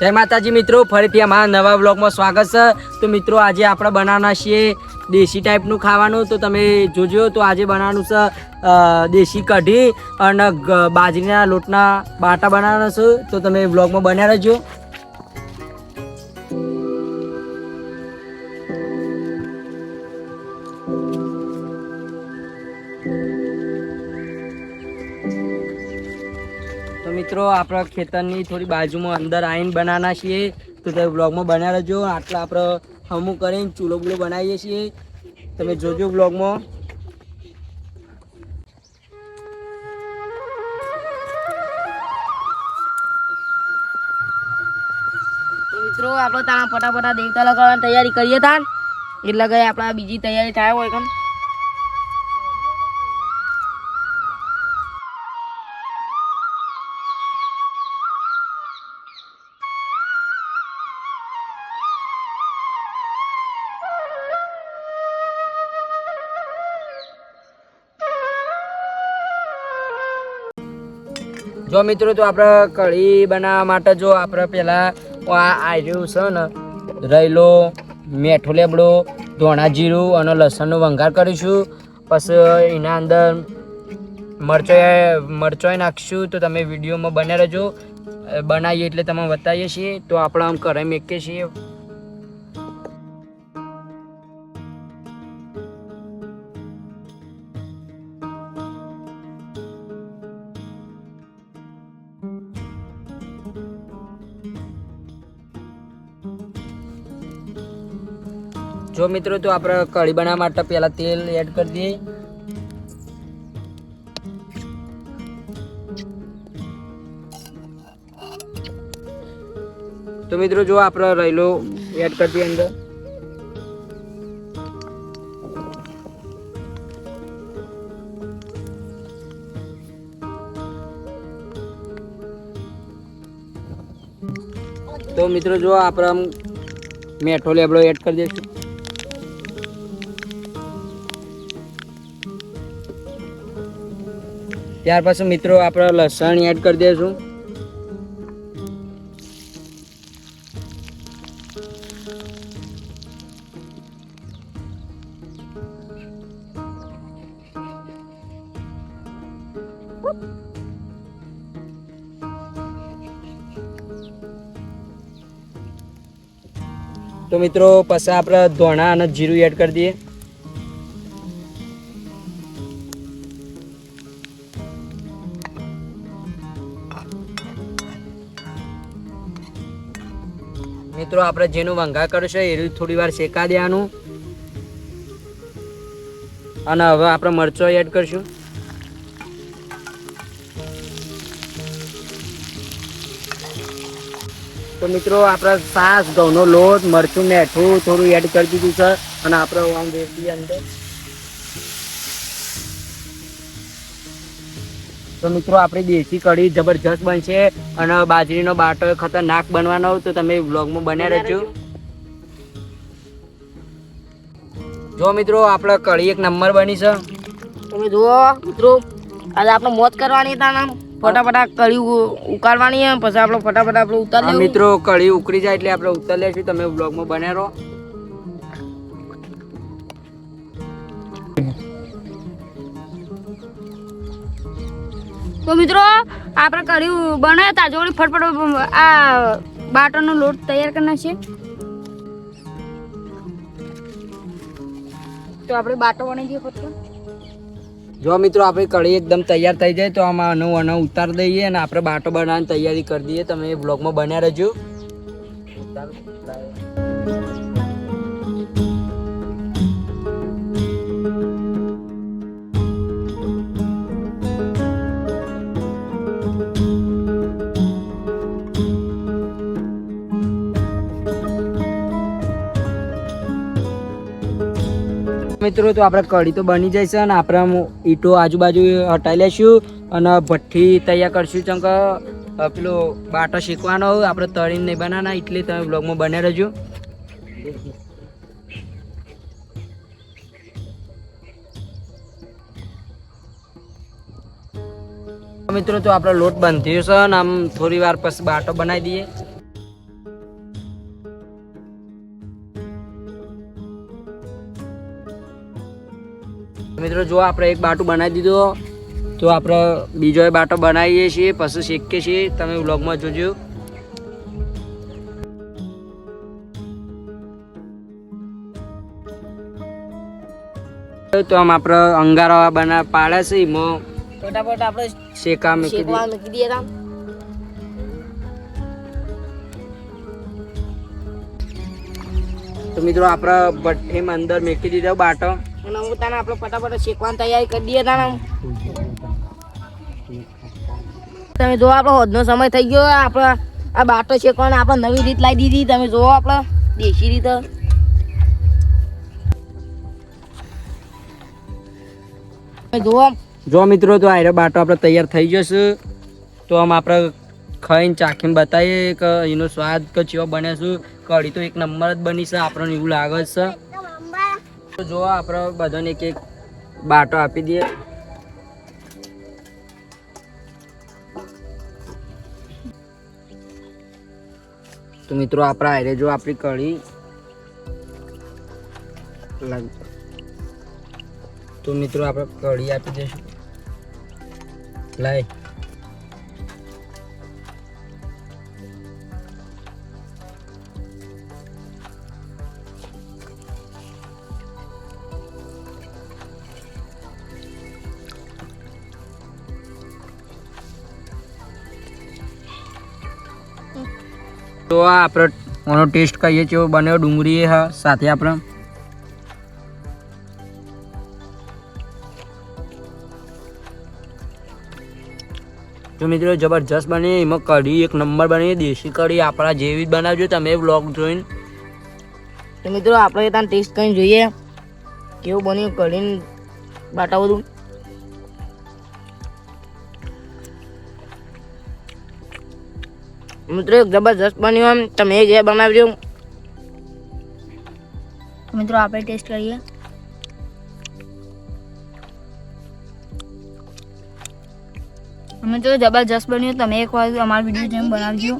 જય માતાજી મિત્રો, ફરીથી અમારા નવા બ્લોગમાં સ્વાગત છે. તો મિત્રો, આજે આપણે બનાવવાના છીએ દેશી ટાઈપનું ખાવાનું. તો તમે જોજો, તો આજે બનાવવાનું છે દેશી કઢી અને બાજરીના લોટના બાટા બનાવવાના છે. તો તમે બ્લોગમાં બન્યા રહેજો. મિત્રો, આપણે ખેતરની થોડી બાજુમાં અંદર આવીને બનાવવાના છીએ. તો તમે બ્લોગમાં બન્યા રહેજો. આટલા આપણે હમું કરીને ચૂલો બૂલો બનાવીએ છીએ. તમે જોજો બ્લોગમાં. મિત્રો, આપણે ત્યાં ફટાફટા દેવતા લગાવવાની તૈયારી કરીએ તાન એટલે કે આપણે બીજી તૈયારી થાય હોય કન જો મિત્રો તો આપણે કઢી બનાવવા માટે જો આપણે પહેલાં આ આર્યું છે ને રૈલો મેઠો લેબડો, ધોણા જીરું અને લસણનો વંગાર કરીશું. પછી એના અંદર મરચો મરચાઈ નાખીશું. તો તમે વિડીયોમાં બને રહેજો. બનાવીએ એટલે તમે બતાવીએ છીએ. તો આપણે આમ કઢાઈ મેકીએ છીએ. જો મિત્રો, તો આપણે કઢી બનાવવા માટે પહેલાં તેલ એડ કરી દઈએ. તો મિત્રો, જો આપણે રહેલો એડ કરી દઈએ અંદર. તો મિત્રો, જો આપણે આમ મેઠો લેબડો એડ કરી દઈશું. ત્યાર પછી મિત્રો આપણે લસણ એડ કરી દઈશું તો મિત્રો, પછી આપણે ધોણા અને જીરું એડ કરી દઈએ. મિત્રો, આપણે જેનું વંઘા કરશે એ થોડી વાર શેકા દેવાનું. અને હવે આપણે મરચો એડ કરશું. તો મિત્રો, આપણે સાસ, ઘઉંનો લોટ, મરચું, મેઠું થોડું એડ કરી દીધું છે. અને આપણે આમ અંદર. તો મિત્રો આપણી દેશી કઢી જબરજસ્ત બનશે અને બાજરીનો બાટો ખતરનાક બનવાનો તો તમે વ્લોગમાં બન્યા રહેજો. જો મિત્રો આપણે કઢી એક નંબર બની છે. તમે જુઓ મિત્રો આજે આપણે મોત કરવાની હતા આમ. ફટાફટા કળી ઉકાળવાની પછી આપણે ફટાફટ આપણે ઉતાર મિત્રો કઢી ઉકળી જાય એટલે આપણે ઉતાર લેશું. તમે વ્લોગમાં બન્યા રહો. તો મિત્રો, આપણે કઢી બનાવ્યા હતા જોડી ફટફટ આ બાટરનો લોટ તૈયાર કરના છે તો આપણે બાટો બની દઈએ ફટફટ. જો મિત્રો, આપણી કઢી એકદમ તૈયાર થઈ જાય, તો આમાં આનું આનું ઉતાર દઈએ અને આપણે બાટો બનાવવાની તૈયારી કરી દઈએ. તમે બ્લોગમાં બન્યા રહેજો. મિત્રો, તો આપણે કઢી તો બની છે અને આપણે ઈંટો આજુબાજુ હટાવી લેશું અને ભઠ્ઠી તૈયાર કરશું. ચમ કે પેલો બાટો શીખવાનો આપણે તળીને નહીં બનાવના એટલે તમે બ્લોગમાં બને રહેજો. મિત્રો, તો આપણો લોટ બંધ્યો છે અને આમ થોડી વાર પછી બાટો બનાવી દઈએ. મિત્રો જો આપણે એક બાટું બનાવી દીધો તો આપણે બીજો બાટો બનાવીએ છીએ પછી શીખીએ છીએ. તમે વ્લોગમાં જોજો. તો આમ આપણે અંગારો બના પાડે છે એમાં ફટાફટ આપણે શેકા મૂકી દઈએ. મૂકી દઈએ તામ તો મિત્રો આપણે ભઠ્ઠીમાં અંદર મૂકી દીધો બાટો. અને હું તને આપણે ફટાફટ શીખવાની તૈયારી કરી દઈએ તાને. તમે જો આપણો હોદનો સમય થઈ ગયો. આપણે આ બાટો શેકવાનો આપણે નવી રીત લાવી દીધી. તમે જુઓ આપણે દેશી રીતે. જુઓ જો મિત્રો, તો આયરો બાટો આપણે તૈયાર થઈ જશે તો આમ આપણે ખાઈને ચાખીને બતાવીએ કે એનો સ્વાદ કે ચેવો બને છે. કઢી તો એક નંબર જ બની છે. આપણને એવું લાગે છે. જો આપણે બધાને એક એક બાટો આપી દઈએ. તો મિત્રો આપણા આયરે જો આપણી કઢી તો મિત્રો આપણે કઢી આપી દઈશું. લાય. તો આ આપણે એનો ટેસ્ટ કહીએ છીએ. બન્યો ડુંગળી હા, સાથે આપણે. તો મિત્રો, જબરજસ્ત બની. એમાં કઢી એક નંબર બની. દેશી કઢી આપણા જેવી જ બનાવજો. તમે વ્લોગ જોઈને. તો મિત્રો, આપણે ત્યાં ટેસ્ટ કરીને જોઈએ. કેવું બન્યું કઢીને બાટા બધું. મિત્રો એક જબરજસ્ત બન્યું આમ. તમે જે બનાવજો મિત્રો આપણે ટેસ્ટ કરીએ. અમે તો જબરજસ્ત બન્યું. તમે એક વાર અમારા વીડિયો જેમ બનાવજો.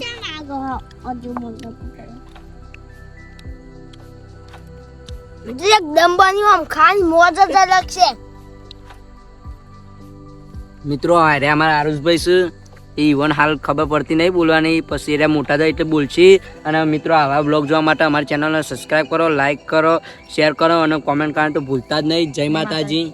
એકદમ બન્યું આમ. ખાવાની મોજ જ અલગ છે. મિત્રો અરે અમારા આરુષભાઈ છે. એ ઇવન હાલ ખબર પડતી નહીં, બોલવાની. પછી એ મોટા થાય એટલે બોલશી. અને મિત્રો, આવા બ્લોગ જોવા માટે અમારી ચેનલને સબસ્ક્રાઈબ કરો લાઇક કરો શેર કરો અને કોમેન્ટ કરવાનું તો ભૂલતા જ નહીં. જય માતાજી.